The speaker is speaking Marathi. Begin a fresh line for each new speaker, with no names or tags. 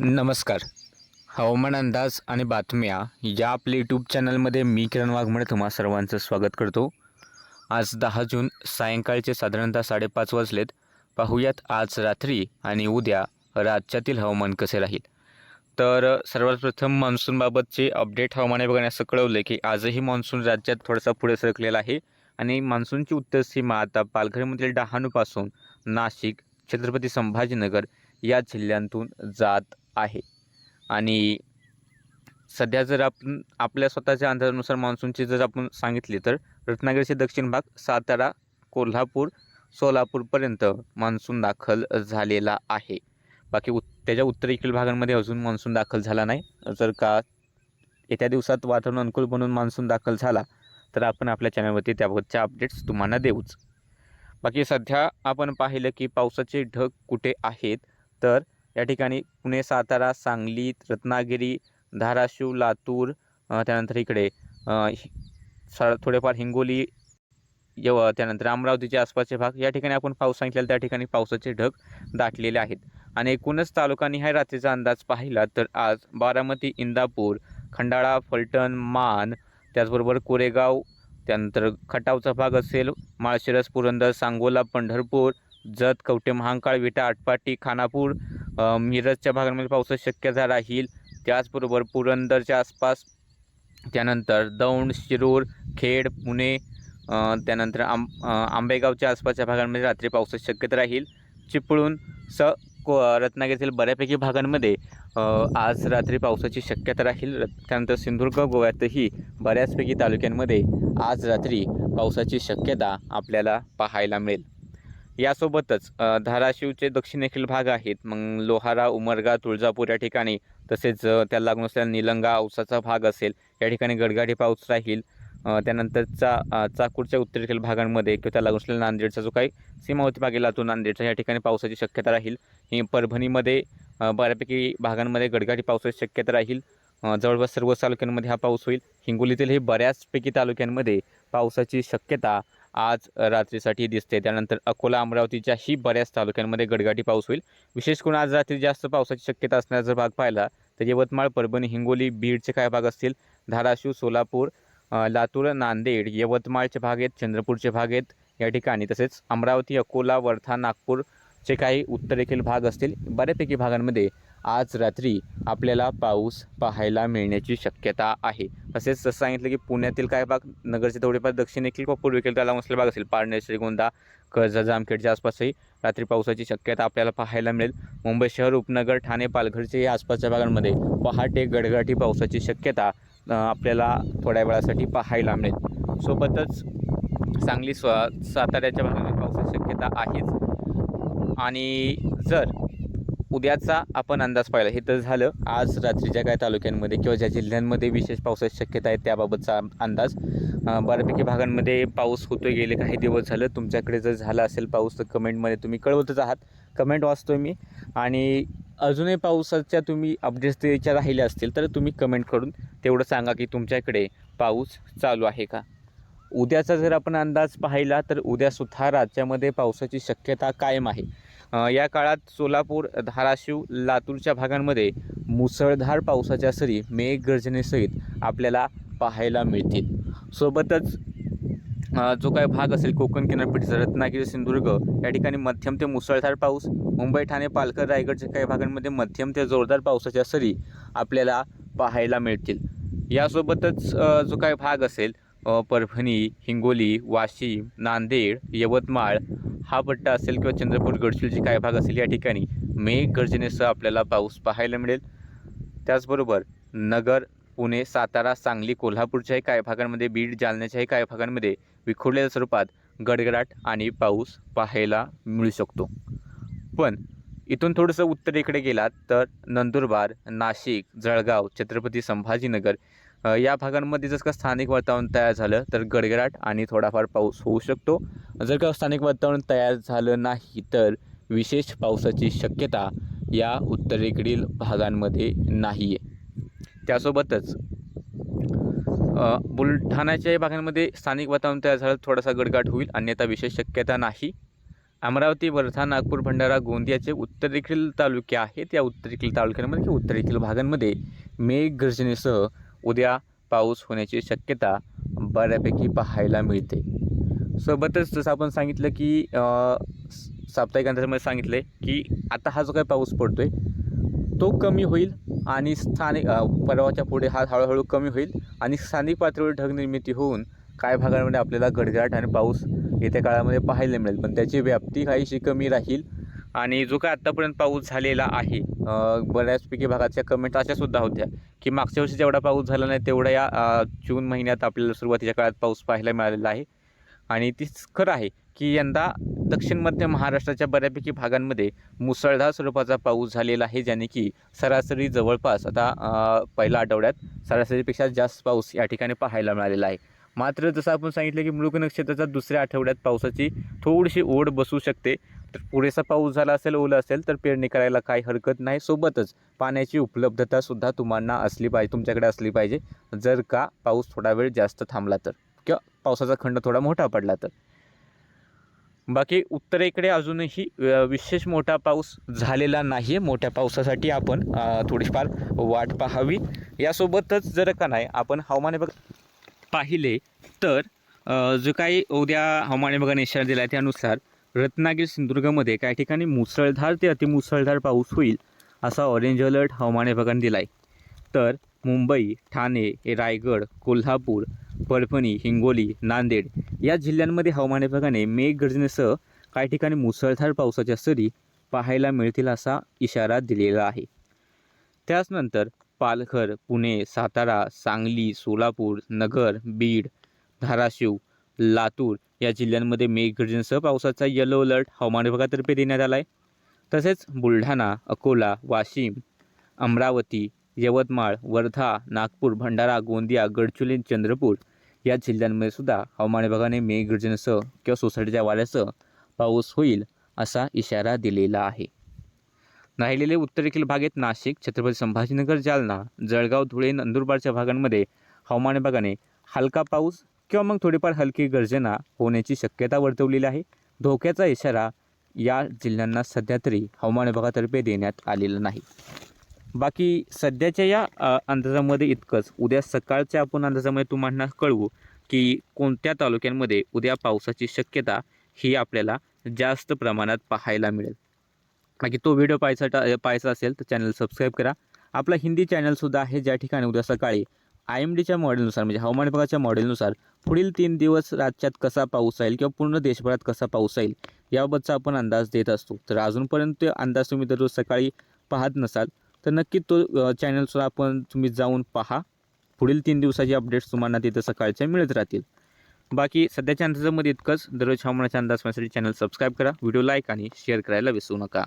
नमस्कार. हवामान अंदाज आणि बातम्या या आपल्या यूट्यूब चॅनलमध्ये मी किरण वाघमळे तुम्हा सर्वांचं स्वागत करतो. आज दहा जून सायंकाळचे साधारणतः साडेपाच वाजलेत. पाहूयात आज रात्री आणि उद्या राज्यातील हवामान कसे राहील. तर सर्वात प्रथम मान्सूनबाबतचे अपडेट हवामान विभागाने असं कळवलं की आजही मान्सून राज्यात थोडासा पुढे सरकलेला आहे. आणि मान्सूनची उत्तर सीमा आता पालघरमधील डहाणूपासून नाशिक छत्रपती संभाजीनगर या जिल्ह्यांतून जात आहे. आणि सध्या जर आपण आपल्या स्वतःच्या अंदाजानुसार मान्सूनची जर आपण सांगितली तर रत्नागिरीचे दक्षिण भाग सातारा कोल्हापूर सोलापूरपर्यंत मान्सून दाखल झालेला आहे. बाकी उ त्याच्या उत्तरेकडील भागांमध्ये अजून मान्सून दाखल झाला नाही. जर का येत्या दिवसात वातावरण अनुकूल बनून मान्सून दाखल झाला तर आपण आपल्या चॅनलवरती त्याबाबतच्या अपडेट्स तुम्हाला देऊच. बाकी सध्या आपण पाहिलं की पावसाचे ढग कुठे आहेत तर या ठिकाणी पुणे सातारा सांगली रत्नागिरी धाराशिव लातूर त्यानंतर इकडे सा थोडेफार हिंगोली यव त्यानंतर अमरावतीचे आसपासचे भाग या ठिकाणी आपण पाऊस सांगितलेला त्या ठिकाणी पावसाचे ढग दाटलेले आहेत. आणि एकूणच तालुकानिहाय रात्रीचा अंदाज पाहिला तर आज बारामती इंदापूर खंडाळा फलटण मान त्याचबरोबर कोरेगाव त्यानंतर खटावचा भाग असेल माळशिरस पुरंदर सांगोला पंढरपूर जत कवटे महांकाळ विटा आटपाटी खानापूर मिरजच्या भागांमध्ये पावसाची शक्यता राहील. त्याचबरोबर पुरंदरच्या आसपास त्यानंतर दौंड शिरूर खेड पुणे त्यानंतर आंब आंबेगावच्या आसपासच्या भागांमध्ये रात्री पावसाची शक्यता राहील. चिपळूण स को रत्नागिरीतील बऱ्यापैकी भागांमध्ये आज रात्री पावसाची शक्यता राहील. त्यानंतर सिंधुदुर्ग गोव्यातही बऱ्याचपैकी तालुक्यांमध्ये आज रात्री पावसाची शक्यता आपल्याला पाहायला मिळेल. यासोबतच धाराशिवचे दक्षिणेखील भाग आहेत. मग लोहारा उमरगा तुळजापूर या ठिकाणी तसेच त्या त्याला लागून असलेला निलंगा औसाचा भाग असेल या ठिकाणी गडगाडी पाऊस राहील. त्यानंतरचा त्यानंतर चा चाकूरच्या उत्तरेकडील भागांमध्ये किंवा त्याला लागून असलेला नांदेडचा जो काही सीमावर्ती भाग आहे लातूर नांदेडचा या ठिकाणी पावसाची शक्यता राहील. ही परभणीमध्ये बऱ्यापैकी भागांमध्ये गडगाडी पावसाची शक्यता राहील. जवळपास सर्व तालुक्यांमध्ये हा पाऊस होईल. हिंगोलीतीलही बऱ्याचपैकी तालुक्यांमध्ये पावसाची शक्यता आज रात्रीसाठी दिसते. त्यानंतर अकोला अमरावतीच्याही बऱ्याच तालुक्यांमध्ये गडगाटी पाऊस होईल. विशेष करून आज रात्री जास्त पावसाची शक्यता असण्याचा जर भाग पाहिला तर यवतमाळ परभणी हिंगोली बीडचे काय भाग असतील. धाराशिव सोलापूर लातूर नांदेड यवतमाळचे भाग आहेत चंद्रपूरचे भाग आहेत या ठिकाणी. तसेच अमरावती अकोला वर्धा नागपूरचे काही उत्तरेखील भाग असतील. बऱ्यापैकी भागांमध्ये आज रात्री आपल्याला पाऊस पाहायला मिळण्याची शक्यता आहे. तसेच जसं सांगितलं की पुण्यातील काय भाग नगरचे थोडेफार दक्षिणेतील किंवा पूर्वेकडील त्याला मसले भाग असेल. पारनेर श्रीगोंदा कर्जा जामखेडच्या आसपासही रात्री पावसाची शक्यता आपल्याला पाहायला मिळेल. मुंबई शहर उपनगर ठाणे पालघरचे या आसपासच्या भागांमध्ये पहाटे गडगडाटी पावसाची शक्यता आपल्याला थोड्या वेळासाठी पाहायला मिळेल. सोबतच सांगली स्व साताऱ्याच्या भागामध्ये पावसाची शक्यता आहेच. आणि जर उद्याचा आपण अंदाज पाहिला. हे तर झालं. आज रात्रीच्या काय तालुक्यांमध्ये किंवा ज्या जिल्ह्यांमध्ये विशेष पावसाची शक्यता आहे त्याबाबतचा अंदाज. बऱ्यापैकी भागांमध्ये पाऊस होतोय गेले काही दिवस झालं. तुमच्याकडे जर झाला असेल पाऊस तर कमेंटमध्ये तुम्ही कळवतच आहात. कमेंट वाचतो मी. आणि अजूनही पावसाच्या तुम्ही अपडेट्स द्यायच्या राहिल्या असतील तर तुम्ही कमेंट करून तेवढं सांगा की तुमच्याकडे पाऊस चालू आहे का? उद्याचा जर आपण अंदाज पाहिला तर उद्यासुद्धा राज्यामध्ये पावसाची शक्यता कायम आहे. या काळात सोलापूर धाराशिव लातूरच्या भागांमध्ये मुसळधार पावसाच्या सरी मेघगर्जनेसहित आपल्याला पाहायला मिळतील. सोबतच जो काही भाग असेल कोकण किनारपट्टीचा रत्नागिरी सिंधुदुर्ग या ठिकाणी मध्यम ते मुसळधार पाऊस मुंबई ठाणे पालघर रायगडच्या काही भागांमध्ये मध्यम ते जोरदार पावसाच्या सरी आपल्याला पाहायला मिळतील. यासोबतच जो काही भाग असेल परभणी हिंगोली वाशिम नांदेड यवतमाळ हा पट्टा असेल किंवा चंद्रपूर गडचिरोलीचे काही भाग असेल या ठिकाणी मेघगर्जनेसह आपल्याला पाऊस पाहायला मिळेल. त्याचबरोबर नगर पुणे सातारा सांगली कोल्हापूरच्याही काही भागांमध्ये बीड जालन्याच्याही काही भागांमध्ये विखुरलेल्या स्वरूपात गडगडाट आणि पाऊस पाहायला मिळू शकतो. पण इथून थोडंसं उत्तरेकडे गेलात तर नंदुरबार नाशिक जळगाव छत्रपती संभाजीनगर या भागांमध्ये जर का स्थानिक वातावरण तयार झालं तर गडगडाट आणि थोडाफार पाऊस होऊ शकतो. जर का स्थानिक वातावरण तयार झालं नाही तर विशेष पावसाची शक्यता या उत्तरेकडील भागांमध्ये नाही आहे त्यासोबतच बुलढाण्याच्या भागांमध्ये स्थानिक वातावरण तयार झालं थोडासा गडगाट होईल अन्यथा विशेष शक्यता नाही. अमरावती वर्धा नागपूर भंडारा गोंदियाचे उत्तरेकडील तालुके आहेत या उत्तरेकडील तालुक्यांमध्ये किंवा उत्तरेकडील भागांमध्ये मेघगर्जनेसह उद्या पाऊस होण्याची शक्यता बऱ्यापैकी पाहायला मिळते. सोबतच जसं आपण सांगितलं की साप्ताहिक अंदाजामध्ये सांगितलं आहे की आता हा जो काही पाऊस पडतो आहे तो कमी होईल आणि स्थानिक परवाच्या पुढे हा हळूहळू कमी होईल आणि स्थानिक पातळीवर ढगनिर्मिती होऊन काही भागांमध्ये आपल्याला गडगडाट आणि पाऊस येत्या काळामध्ये पाहायला मिळेल. पण त्याची व्याप्ती काहीशी कमी राहील आणि जो काय आत्तापर्यंत पाऊस झालेला आहे बऱ्याचपैकी भागाच्या कमेंट अशा सुद्धा होत्या की मागच्या वर्षी जेवढा पाऊस झाला नाही तेवढा या जून महिन्यात आपल्याला सुरुवातीच्या काळात पाऊस पाहायला मिळालेला आहे. आणि तीच खरं आहे की यंदा दक्षिण मध्य महाराष्ट्राच्या बऱ्यापैकी भागांमध्ये मुसळधार स्वरूपाचा पाऊस झालेला आहे ज्याने की सरासरी जवळपास आता पहिल्या आठवड्यात सरासरीपेक्षा जास्त पाऊस या ठिकाणी पाहायला मिळालेला आहे. मात्र जसं आपण सांगितलं की मृग नक्षत्राच्या दुसऱ्या आठवड्यात पावसाची थोडीशी ओढ बसू शकते. तर पुरेसा पाऊस झाला असेल ओलं असेल तर पेरणी करायला काही हरकत नाही. सोबतच पाण्याची उपलब्धता सुद्धा तुम्हाला असली पाहिजे तुमच्याकडे असली पाहिजे. जर का पाऊस थोडा वेळ जास्त थांबला तर किंवा पावसाचा खंड थोडा मोठा पडला तर. बाकी उत्तरेकडे अजूनही विशेष मोठा पाऊस झालेला नाही आहे मोठ्या पावसासाठी आपण थोडीफार वाट पाहावी. यासोबतच जर का नाही आपण हवामान बघ पाहिले तर जो काही उद्या हवामान विभागाने इशारा दिला आहे त्यानुसार रत्नागिरी सिंधुदुर्गमध्ये काही ठिकाणी मुसळधार ते अतिमुसळधार पाऊस होईल असा ऑरेंज अलर्ट हवामान विभागाने दिला आहे तर मुंबई ठाणे रायगड कोल्हापूर परभणी हिंगोली नांदेड या जिल्ह्यांमध्ये हवामान विभागाने मेघगर्जनेसह काही ठिकाणी मुसळधार पावसाच्या सरी पाहायला मिळतील असा इशारा दिलेला आहे. त्याचनंतर पालघर पुणे सातारा सांगली सोलापूर नगर बीड धाराशिव लातूर या जिल्ह्यांमध्ये मेघगर्जनेसह पावसाचा येलो अलर्ट हवामान विभागातर्फे देण्यात आला आहे तसेच बुलढाणा अकोला वाशिम अमरावती यवतमाळ वर्धा नागपूर भंडारा गोंदिया गडचिरोली चंद्रपूर या जिल्ह्यांमध्ये सुद्धा हवामान विभागाने मेघगर्जनेसह किंवा सोसायटीच्या वाऱ्यासह पाऊस होईल असा इशारा दिलेला आहे. राहिलेले उत्तरेकडील भागेत नाशिक छत्रपती संभाजीनगर जालना जळगाव धुळे नंदुरबारच्या भागांमध्ये हवामान विभागाने हलका पाऊस किंवा मग थोडीफार हलकी गर्जना होण्याची शक्यता वर्तवलेली आहे. धोक्याचा इशारा या जिल्ह्यांना सध्या तरी हवामान विभागातर्फे देण्यात आलेला नाही. बाकी सध्याच्या या अंदाजामध्ये इतकंच. उद्या सकाळच्या आपण अंदाजामध्ये तुम्हाला कळवू की कोणत्या तालुक्यांमध्ये उद्या पावसाची शक्यता ही आपल्याला जास्त प्रमाणात पाहायला मिळेल. बाकी तो व्हिडिओ पाहायचा पाहायचा असेल तर चॅनल सबस्क्राईब करा. आपला हिंदी चॅनलसुद्धा आहे ज्या ठिकाणी उद्या सकाळी आय एम डीच्या मॉडेलनुसार म्हणजे हवामान विभागाच्या मॉडेलनुसार पुढील तीन दिवस राज्यात कसा पाऊस राहील किंवा पूर्ण देशभरात कसा पाऊस राहील याबाबतचा आपण अंदाज देत असतो. तर अजूनपर्यंत अंदाज तुम्ही दररोज सकाळी पाहत नसाल तर नक्की तो चॅनलसुद्धा आपण तुम्ही जाऊन पहा. पुढील तीन दिवसाचे अपडेट्स तुम्हाला तिथं सकाळच्या मिळत राहतील. बाकी सध्याच्या अंदाजामध्ये इतकंच. दररोज हवामानाच्या अंदाज पाहण्यासाठी चॅनल सबस्क्राईब करा. व्हिडिओ लाईक आणि शेअर करायला विसरू नका.